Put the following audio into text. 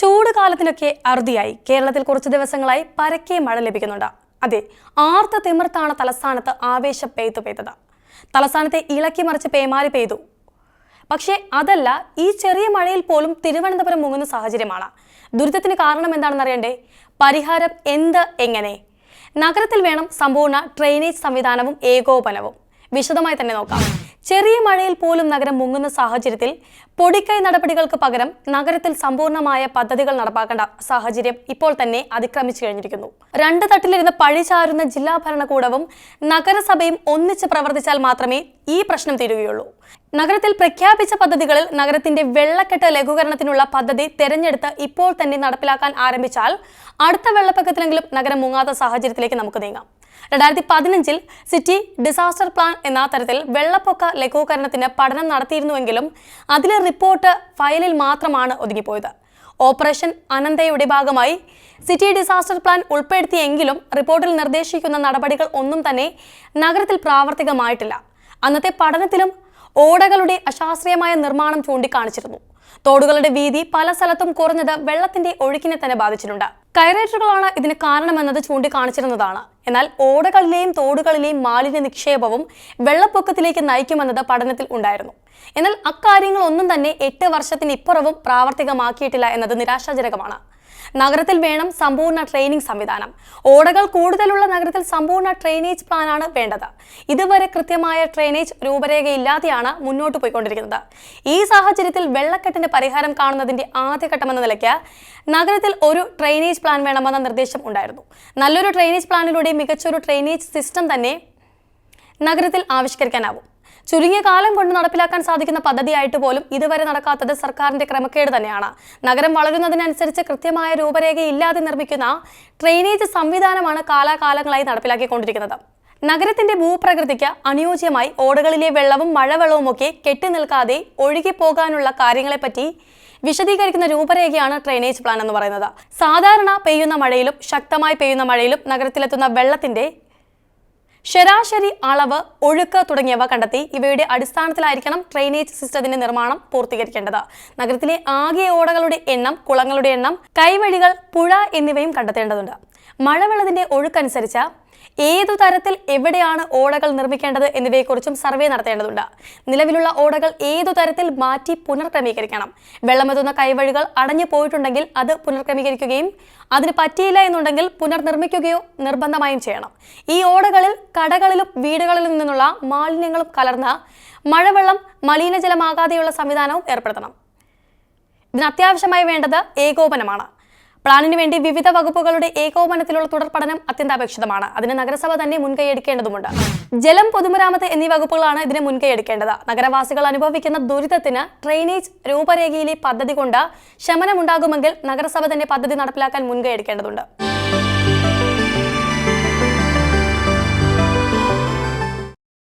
ചൂട് കാലത്തിനൊക്കെ അറുതിയായി. കേരളത്തിൽ കുറച്ച് ദിവസങ്ങളായി പരക്കെ മഴ ലഭിക്കുന്നുണ്ട്. അതെ ആർത്ത തിമിർത്താണ് തലസ്ഥാനത്ത് ആവേശ പെയ്തു പെയ്തത്. തലസ്ഥാനത്തെ ഇളക്കി മറിച്ച് പേമാരി പെയ്തു. പക്ഷേ അതല്ല ഈ ചെറിയ മഴയിൽ പോലും തിരുവനന്തപുരം മുങ്ങുന്ന സാഹചര്യമാണ്. ദുരിതത്തിന് കാരണം എന്താണെന്ന് അറിയണ്ടേ? പരിഹാരം എന്ത് എങ്ങനെ? നഗരത്തിൽ വേണം സമ്പൂർണ ഡ്രെയിനേജ് സംവിധാനവും ഏകോപനവും. വിശദമായി തന്നെ നോക്കാം. ചെറിയ മഴയിൽ പോലും നഗരം മുങ്ങുന്ന സാഹചര്യത്തിൽ പൊടിക്കൈ നടപടികൾക്ക് പകരം നഗരത്തിൽ സമ്പൂർണമായ പദ്ധതികൾ നടപ്പാക്കേണ്ട സാഹചര്യം ഇപ്പോൾ തന്നെ അതിക്രമിച്ചു കഴിഞ്ഞിരിക്കുന്നു. രണ്ട് തട്ടിലിരുന്ന് പഴി ചാരുന്ന ജില്ലാ ഭരണകൂടവും നഗരസഭയും ഒന്നിച്ച് പ്രവർത്തിച്ചാൽ മാത്രമേ ഈ പ്രശ്നം തീരുകയുള്ളൂ. നഗരത്തിൽ പ്രഖ്യാപിച്ച പദ്ധതികളിൽ നഗരത്തിന്റെ വെള്ളക്കെട്ട് ലഘൂകരണത്തിനുള്ള പദ്ധതി തെരഞ്ഞെടുത്ത് ഇപ്പോൾ തന്നെ നടപ്പിലാക്കാൻ ആരംഭിച്ചാൽ അടുത്ത വെള്ളപ്പൊക്കത്തിലെങ്കിലും നഗരം മുങ്ങാത്ത സാഹചര്യത്തിലേക്ക് നമുക്ക് നീങ്ങാം. രണ്ടായിരത്തി പതിനഞ്ചിൽ സിറ്റി ഡിസാസ്റ്റർ പ്ലാൻ എന്ന തരത്തിൽ വെള്ളപ്പൊക്ക ലഘൂകരണത്തിന് പഠനം നടത്തിയിരുന്നുവെങ്കിലും അതിലെ റിപ്പോർട്ട് ഫയലിൽ മാത്രമാണ് ഒതുങ്ങിപ്പോയത്. ഓപ്പറേഷൻ അനന്തയുടെ ഭാഗമായി സിറ്റി ഡിസാസ്റ്റർ പ്ലാൻ ഉൾപ്പെടുത്തിയെങ്കിലും റിപ്പോർട്ടിൽ നിർദ്ദേശിക്കുന്ന നടപടികൾ ഒന്നും തന്നെ നഗരത്തിൽ പ്രാവർത്തികമായിട്ടില്ല. അന്നത്തെ പഠനത്തിലും ഓടകളുടെ അശാസ്ത്രീയമായ നിർമ്മാണം ചൂണ്ടിക്കാണിച്ചിരുന്നു. തോടുകളുടെ വീതി പല സ്ഥലത്തും കുറഞ്ഞത് വെള്ളത്തിന്റെ ഒഴുക്കിനെ തന്നെ ബാധിച്ചിട്ടുണ്ട്. കയറേറ്ററുകളാണ് ഇതിന് കാരണമെന്നത് ചൂണ്ടിക്കാണിച്ചിരുന്നതാണ്. എന്നാൽ ഓടകളിലെയും തോടുകളിലെയും മാലിന്യ നിക്ഷേപവും വെള്ളപ്പൊക്കത്തിലേക്ക് നയിക്കുമെന്നത് പഠനത്തിൽ ഉണ്ടായിരുന്നു. എന്നാൽ അക്കാര്യങ്ങളൊന്നും തന്നെ എട്ട് വർഷത്തിനിപ്പുറവും പ്രാവർത്തികമാക്കിയിട്ടില്ല എന്നത് നിരാശാജനകമാണ്. നഗരത്തിൽ വേണം സമ്പൂർണ ട്രെയിനിങ് സംവിധാനം. ഓടകൾ കൂടുതലുള്ള നഗരത്തിൽ സമ്പൂർണ ട്രെയിനേജ് പ്ലാനാണ് വേണ്ടത്. ഇതുവരെ കൃത്യമായ ട്രെയിനേജ് രൂപരേഖയില്ലാതെയാണ് മുന്നോട്ട് പോയിക്കൊണ്ടിരിക്കുന്നത്. ഈ സാഹചര്യത്തിൽ വെള്ളക്കെട്ടിന്റെ പരിഹാരം കാണുന്നതിന്റെ ആദ്യഘട്ടമെന്ന നിലയ്ക്ക് നഗരത്തിൽ ഒരു ട്രെയിനേജ് പ്ലാൻ വേണമെന്ന നിർദ്ദേശം ഉണ്ടായിരുന്നു. നല്ലൊരു ട്രെയിനേജ് പ്ലാനിലൂടെ മികച്ചൊരു ട്രെയിനേജ് സിസ്റ്റം തന്നെ നഗരത്തിൽ ആവിഷ്കരിക്കാനാവും. ചുരുങ്ങിയ കാലം കൊണ്ട് നടപ്പിലാക്കാൻ സാധിക്കുന്ന പദ്ധതിയായിട്ട് പോലും ഇതുവരെ നടക്കാത്തത് സർക്കാരിന്റെ ക്രമക്കേട് തന്നെയാണ്. നഗരം വളരുന്നതിനനുസരിച്ച് കൃത്യമായ രൂപരേഖ ഇല്ലാതെ നിർമ്മിക്കുന്ന ഡ്രെയിനേജ് സംവിധാനമാണ് കാലാകാലങ്ങളായി നടപ്പിലാക്കിക്കൊണ്ടിരിക്കുന്നത്. നഗരത്തിന്റെ ഭൂപ്രകൃതിക്ക് അനുയോജ്യമായി ഓടകളിലെ വെള്ളവും മഴവെള്ളവും ഒക്കെ കെട്ടി നിൽക്കാതെ ഒഴുകിപ്പോകാനുള്ള കാര്യങ്ങളെപ്പറ്റി വിശദീകരിക്കുന്ന രൂപരേഖയാണ് ഡ്രെയിനേജ് പ്ലാൻ എന്ന് പറയുന്നത്. സാധാരണ പെയ്യുന്ന മഴയിലും ശക്തമായി പെയ്യുന്ന മഴയിലും നഗരത്തിലെത്തുന്ന വെള്ളത്തിന്റെ ശരാശരി അളവ് ഒഴുക്ക് തുടങ്ങിയവ കണ്ടെത്തി ഇവയുടെ അടിസ്ഥാനത്തിലായിരിക്കണം ഡ്രെയിനേജ് സിസ്റ്റത്തിന്റെ നിർമ്മാണം പൂർത്തീകരിക്കേണ്ടത്. നഗരത്തിലെ ആകെ ഓടകളുടെ എണ്ണം കുളങ്ങളുടെ എണ്ണം കൈവഴികൾ പുഴ എന്നിവയും കണ്ടെത്തേണ്ടതുണ്ട്. മഴവെള്ളത്തിന്റെ ഒഴുക്കനുസരിച്ച് ഏതു തരത്തിൽ എവിടെയാണ് ഓടകൾ നിർമ്മിക്കേണ്ടത് എന്നിവയെക്കുറിച്ചും സർവേ നടത്തേണ്ടതുണ്ട്. നിലവിലുള്ള ഓടകൾ ഏതു തരത്തിൽ മാറ്റി പുനർക്രമീകരിക്കണം. വെള്ളമെത്തുന്ന കൈവഴികൾ അടഞ്ഞു പോയിട്ടുണ്ടെങ്കിൽ അത് പുനർക്രമീകരിക്കുകയും അതിന് പറ്റിയില്ല എന്നുണ്ടെങ്കിൽ പുനർനിർമ്മിക്കുകയോ നിർബന്ധമായും ചെയ്യണം. ഈ ഓടകളിൽ കടകളിലും വീടുകളിലും നിന്നുള്ള മാലിന്യങ്ങളും കലർന്ന മഴവെള്ളം മലിനജലമാകാതെയുള്ള സംവിധാനവും ഏർപ്പെടുത്തണം. ഇതിന് അത്യാവശ്യമായി വേണ്ടത് ഏകോപനമാണ്. പ്ലാനിന് വേണ്ടി വിവിധ വകുപ്പുകളുടെ ഏകോപനത്തിലുള്ള തുടർ പഠനം അത്യന്താപേക്ഷിതമാണ്. അതിന് നഗരസഭ തന്നെ മുൻകൈയെടുക്കേണ്ടതുണ്ട്. ജലം പൊതുമരാമത്ത് എന്നീ വകുപ്പുകളാണ് ഇതിന് മുൻകൈ എടുക്കേണ്ടത് നഗരവാസികൾ അനുഭവിക്കുന്ന ദുരിതത്തിന് ഡ്രെയിനേജ് രൂപരേഖയിലെ പദ്ധതി കൊണ്ട് ശമനമുണ്ടാകുമെങ്കിൽ നഗരസഭ തന്നെ പദ്ധതി നടപ്പിലാക്കാൻ മുൻകൈ എടുക്കേണ്ടതുണ്ട്